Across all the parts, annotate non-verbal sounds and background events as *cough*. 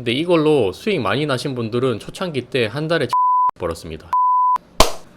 근데 이걸로 수익 많이 나신 분들은 초창기 때 한 달에 *laughs* *laughs* 벌었습니다.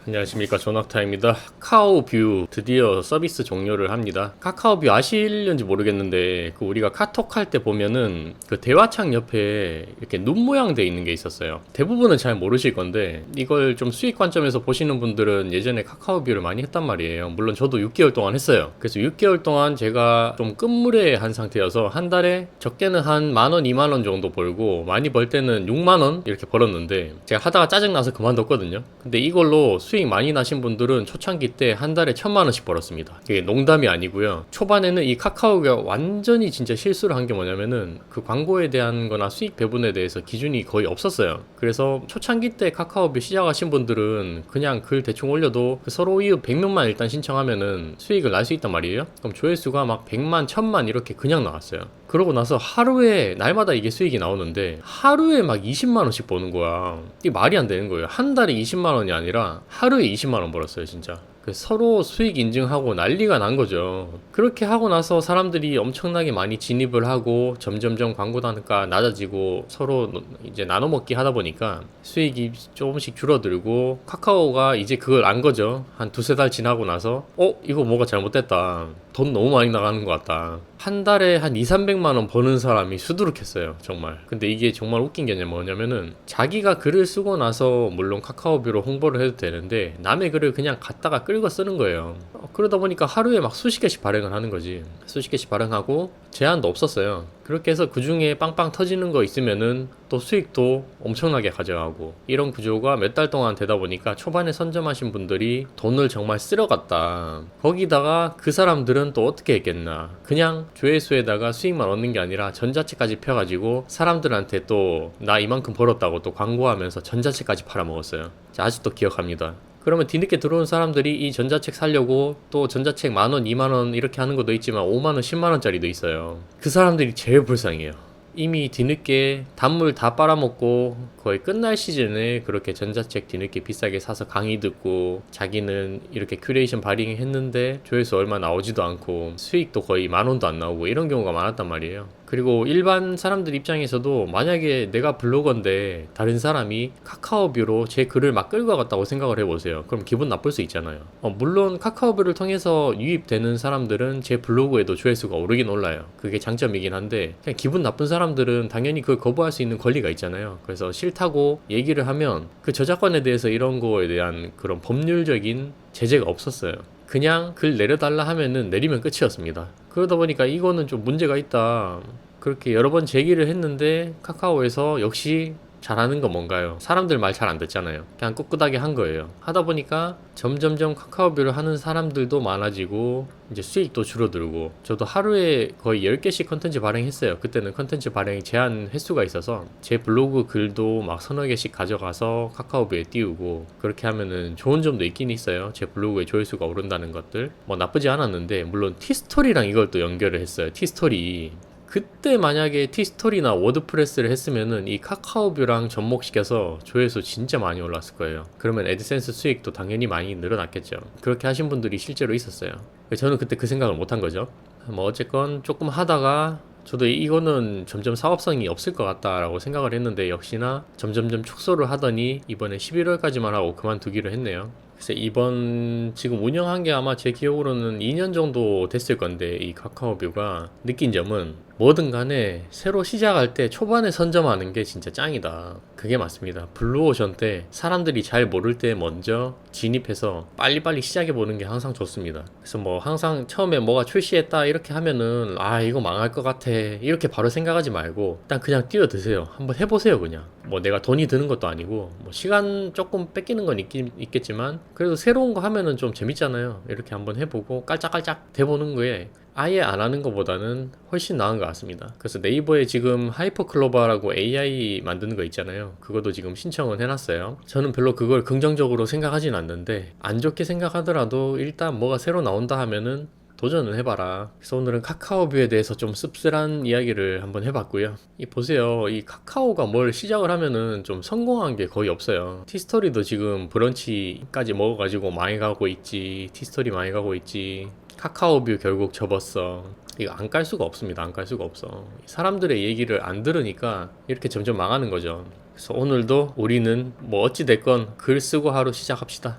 안녕하십니까 조낙타입니다. 카카오뷰 드디어 서비스 종료를 합니다. 카카오뷰 아실는지 모르겠는데 그 우리가 카톡 할 때 보면은 그 대화창 옆에 이렇게 눈 모양 돼 있는 게 있었어요. 대부분은 잘 모르실 건데 이걸 좀 수익 관점에서 보시는 분들은 예전에 카카오뷰를 많이 했단 말이에요. 물론 저도 6개월 동안 했어요. 그래서 6개월 동안 제가 좀 끝물에 한 상태여서 한 달에 적게는 한 만 원, 2만 원 정도 벌고 많이 벌 때는 6만 원 이렇게 벌었는데 제가 하다가 짜증 나서 그만뒀거든요. 근데 이걸로 수익 많이 나신 분들은 초창기 때 한 달에 천만 원씩 벌었습니다. 이게 농담이 아니고요. 초반에는 이 카카오가 완전히 진짜 실수를 한 게 뭐냐면은 그 광고에 대한 거나 수익 배분에 대해서 기준이 거의 없었어요. 그래서 초창기 때 카카오뷰 시작하신 분들은 그냥 글 대충 올려도 그 서로 이웃 100명만 일단 신청하면은 수익을 날 수 있단 말이에요. 그럼 조회수가 막 100만, 1000만 이렇게 그냥 나왔어요. 그러고 나서 하루에 날마다 이게 수익이 나오는데 하루에 막 20만 원씩 버는 거야. 이게 말이 안 되는 거예요. 한 달에 20만 원이 아니라 하루에 20만 원 벌었어요, 진짜. 그 서로 수익 인증하고 난리가 난 거죠. 그렇게 하고 나서 사람들이 엄청나게 많이 진입을 하고 점점점 광고 단가 낮아지고 서로 이제 나눠 먹기 하다 보니까 수익이 조금씩 줄어들고 카카오가 이제 그걸 안 거죠. 한 두세 달 지나고 나서 어 이거 뭐가 잘못됐다. 돈 너무 많이 나가는 것 같다. 한 달에 한 2, 300만 원 버는 사람이 수두룩했어요. 정말. 근데 이게 정말 웃긴 게 뭐냐면은 자기가 글을 쓰고 나서 물론 카카오뷰로 홍보를 해도 되는데 남의 글을 그냥 갖다가 끌고 쓰는 거예요. 어, 그러다 보니까 하루에 막 수십 개씩 발행을 하는 거지. 수십 개씩 발행하고 제한도 없었어요. 그렇게 해서 그 중에 빵빵 터지는 거 있으면은 또 수익도 엄청나게 가져가고 이런 구조가 몇 달 동안 되다 보니까 초반에 선점하신 분들이 돈을 정말 쓸어갔다. 거기다가 그 사람들은 또 어떻게 했겠나. 그냥 조회수에다가 수익만 얻는 게 아니라 전자책까지 펴가지고 사람들한테 또 나 이만큼 벌었다고 또 광고하면서 전자책까지 팔아먹었어요. 자, 아직도 기억합니다. 그러면 뒤늦게 들어온 사람들이 이 전자책 사려고 또 전자책 만 원, 이만 원 이렇게 하는 것도 있지만 5만 원, 10만 원짜리도 있어요. 그 사람들이 제일 불쌍해요. 이미 뒤늦게 단물 다 빨아먹고 거의 끝날 시즌에 그렇게 전자책 뒤늦게 비싸게 사서 강의 듣고 자기는 이렇게 큐레이션 발행했는데 조회수 얼마 나오지도 않고 수익도 거의 만 원도 안 나오고 이런 경우가 많았단 말이에요. 그리고 일반 사람들 입장에서도 만약에 내가 블로거인데 다른 사람이 카카오뷰로 제 글을 막 끌고 갔다고 생각을 해보세요. 그럼 기분 나쁠 수 있잖아요. 어, 물론 카카오뷰를 통해서 유입되는 사람들은 제 블로그에도 조회수가 오르긴 올라요. 그게 장점이긴 한데 그냥 기분 나쁜 사람들은 당연히 그걸 거부할 수 있는 권리가 있잖아요. 그래서 싫다고 얘기를 하면 그 저작권에 대해서 이런 거에 대한 그런 법률적인 제재가 없었어요. 그냥 글 내려달라 하면은 내리면 끝이었습니다. 그러다 보니까 이거는 좀 문제가 있다. 그렇게 여러 번 제기를 했는데 카카오에서 역시 잘하는 건 뭔가요? 사람들 말 잘 안 듣잖아요. 그냥 꿋꿋하게 한 거예요. 하다 보니까 점점점 카카오뷰를 하는 사람들도 많아지고 이제 수익도 줄어들고 저도 하루에 거의 10개씩 컨텐츠 발행했어요. 그때는 컨텐츠 발행이 제한 횟수가 있어서 제 블로그 글도 막 서너 개씩 가져가서 카카오뷰에 띄우고 그렇게 하면은 좋은 점도 있긴 있어요. 제 블로그에 조회수가 오른다는 것들. 뭐 나쁘지 않았는데 물론 티스토리랑 이걸 또 연결을 했어요. 티스토리. 그때 만약에 티스토리나 워드프레스를 했으면은 이 카카오뷰랑 접목시켜서 조회수 진짜 많이 올랐을 거예요. 그러면 애드센스 수익도 당연히 많이 늘어났겠죠. 그렇게 하신 분들이 실제로 있었어요. 저는 그때 그 생각을 못 한 거죠. 뭐 어쨌건 조금 하다가 저도 이거는 점점 사업성이 없을 것 같다라고 생각을 했는데 역시나 점점점 축소를 하더니 이번에 11월까지만 하고 그만두기로 했네요. 그래서 이번 지금 운영한 게 아마 제 기억으로는 2년 정도 됐을 건데 이 카카오뷰가 느낀 점은 뭐든 간에 새로 시작할 때 초반에 선점하는 게 진짜 짱이다. 그게 맞습니다. 블루오션 때 사람들이 잘 모를 때 먼저 진입해서 빨리빨리 시작해 보는 게 항상 좋습니다. 그래서 뭐 항상 처음에 뭐가 출시했다 이렇게 하면은 아 이거 망할 것 같아 이렇게 바로 생각하지 말고 일단 그냥 뛰어드세요. 한번 해보세요 그냥. 뭐 내가 돈이 드는 것도 아니고 뭐 시간 조금 뺏기는 건 있긴, 있겠지만 그래도 새로운 거 하면은 좀 재밌잖아요. 이렇게 한번 해보고 깔짝깔짝 돼보는 거에 아예 안 하는 것보다는 훨씬 나은 것 같습니다. 그래서 네이버에 지금 하이퍼클로바라고 AI 만드는 거 있잖아요. 그것도 지금 신청을 해놨어요. 저는 별로 그걸 긍정적으로 생각하진 않는데 안 좋게 생각하더라도 일단 뭐가 새로 나온다 하면은 도전을 해봐라. 그래서 오늘은 카카오뷰에 대해서 좀 씁쓸한 이야기를 한번 해봤고요. 이 보세요. 이 카카오가 뭘 시작을 하면은 좀 성공한 게 거의 없어요. 티스토리도 지금 브런치까지 먹어가지고 많이 가고 있지. 티스토리 많이 가고 있지. 카카오뷰 결국 접었어. 이거 안 깔 수가 없습니다. 안 깔 수가 없어. 사람들의 얘기를 안 들으니까 이렇게 점점 망하는 거죠. 그래서 오늘도 우리는 뭐 어찌 됐건 글 쓰고 하루 시작합시다.